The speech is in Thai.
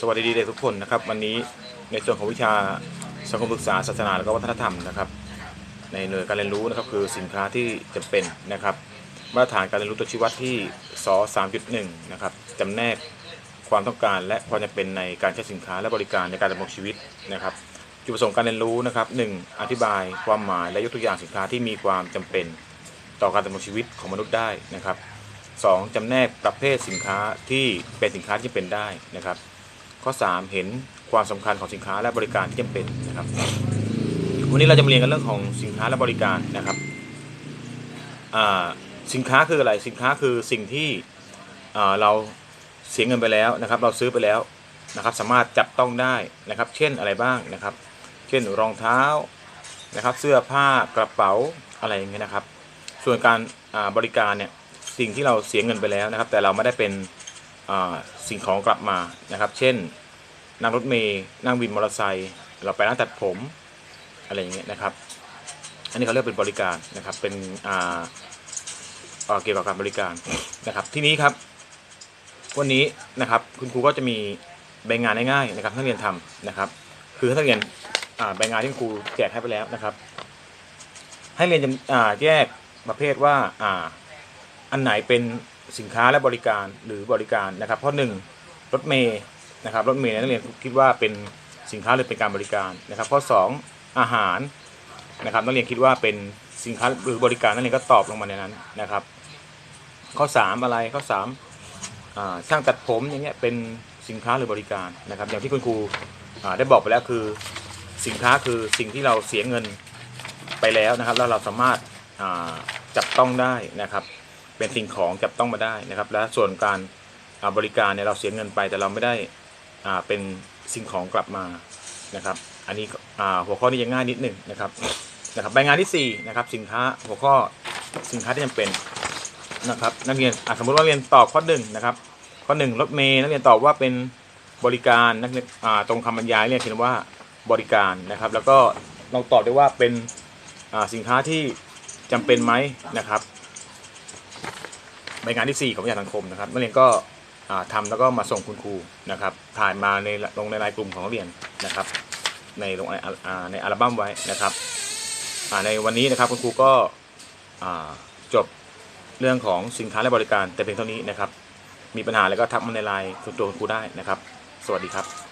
สวัสดีเด็กทุกคนนะครับ วันนี้ในส่วนของวิชาสังคมศึกษาศาสนาและก็วัฒนธรรมนะครับ ในหน่วยการเรียนรู้นะครับคือสินค้าที่จำเป็นนะครับ มาตรฐานการเรียนรู้ตัวชี้วัดที่ส3.1นะครับจำแนกความต้องการและความจำเป็นในการใช้สินค้าและบริการในการดำรงชีวิตนะครับจุดประสงค์การเรียนรู้นะครับ 1. อธิบายความหมายและยกตัวอย่างสินค้าที่มีความจำเป็นต่อการดำรงชีวิตของมนุษย์ได้นะครับ 2. จำแนกประเภทสินค้าที่เป็นสินค้าที่เป็นได้นะครับ ข้อ 3 เห็นความสำคัญของสินค้าและบริการที่จำเป็นนะครับ วันนี้เราจะมาเรียนกันเรื่องของสินค้าและบริการนะครับสินค้าคืออะไรสินค้าคือสิ่งที่เราเสียเงินไปแล้วนะครับ เราซื้อไปแล้วนะครับ สามารถจับต้องได้นะครับ เช่นอะไรบ้างนะครับ เช่นรองเท้านะครับ เสื้อผ้ากระเป๋าอะไรอย่างเงี้ยนะครับ ส่วนการบริการเนี่ยสิ่งที่เราเสียเงินไปแล้วนะครับ แต่เราไม่ได้เป็น สิ่งของกลับมานะครับ เช่นนั่งรถเมย์นั่งวินมอเตอร์ไซค์เราไปร้านตัดผมอะไรอย่างเงี้ยนะครับ อันนี้เขาเรียกเป็นบริการนะครับ เป็นอ่าเกี่ยวกับการบริการนะครับ ที่นี้ครับ วันนี้นะครับคุณครูก็จะมีใบงานง่ายๆนะครับให้นักเรียนทำนะครับ คือให้นักเรียนอ่าใบงานที่ครูแจกให้ไปแล้วนะครับ ให้เรียนจำแยกประเภทว่าอ่าอันไหนเป็น สินค้าและบริการหรือบริการนะครับเพราะหนึ่งรถเมย์นะครับรถเมย์นักเรียนคิดว่าเป็นสินค้าหรือเป็นการบริการนะครับข้อสองอาหารนะครับนักเรียนคิดว่าเป็นสินค้าหรือบริการนักเรียนก็ตอบลงมาในนั้นนะครับ ข้อสามอะไรข้อสามอ่าช่างตัดผมอย่างเงี้ยเป็นสินค้าหรือบริการนะครับ อย่างที่คุณครูอ่าได้บอกไปแล้วคือสินค้าคือสิ่งที่เราเสียเงินไปแล้วนะครับ แล้วเราสามารถอ่าจับต้องได้นะครับ เป็นสิ่งของจับต้องมาได้นะครับ และส่วนการอ่าบริการเนี่ยเราเสียเงินไป แต่เราไม่ได้เป็นสิ่งของกลับมานะครับ อันนี้หัวข้อนี้ยังง่ายนิดหนึ่งนะครับนะครับใบงานที่สี่นะครับสินค้าหัวข้อสินค้าที่จำเป็นนะครับนักเรียนสมมติว่าเรียนตอบข้อหนึ่งนะครับข้อหนึ่งรถเมย์นักเรียนตอบว่าเป็นบริการนักเรียนตรงคำบรรยายเนี่ยเขียนว่าบริการนะครับ แล้วก็ลองตอบได้ว่าเป็นสินค้าที่จำเป็นไหมนะครับ ใบงานที่ 4 ของวิทยาสังคมนะครับนักเรียนก็อ่าทำแล้วก็มาส่งคุณครูนะครับถ่ายมาในลงในรายกลุ่มของนักเรียนนะครับ ในลงในในอัลบั้มไว้นะครับในวันนี้นะครับคุณครูก็จบเรื่องของสินค้าและบริการแต่เพียงเท่านี้นะครับ มีปัญหาแล้วก็ทักมาในไลน์ส่วนตัวคุณครูได้นะครับ สวัสดีครับ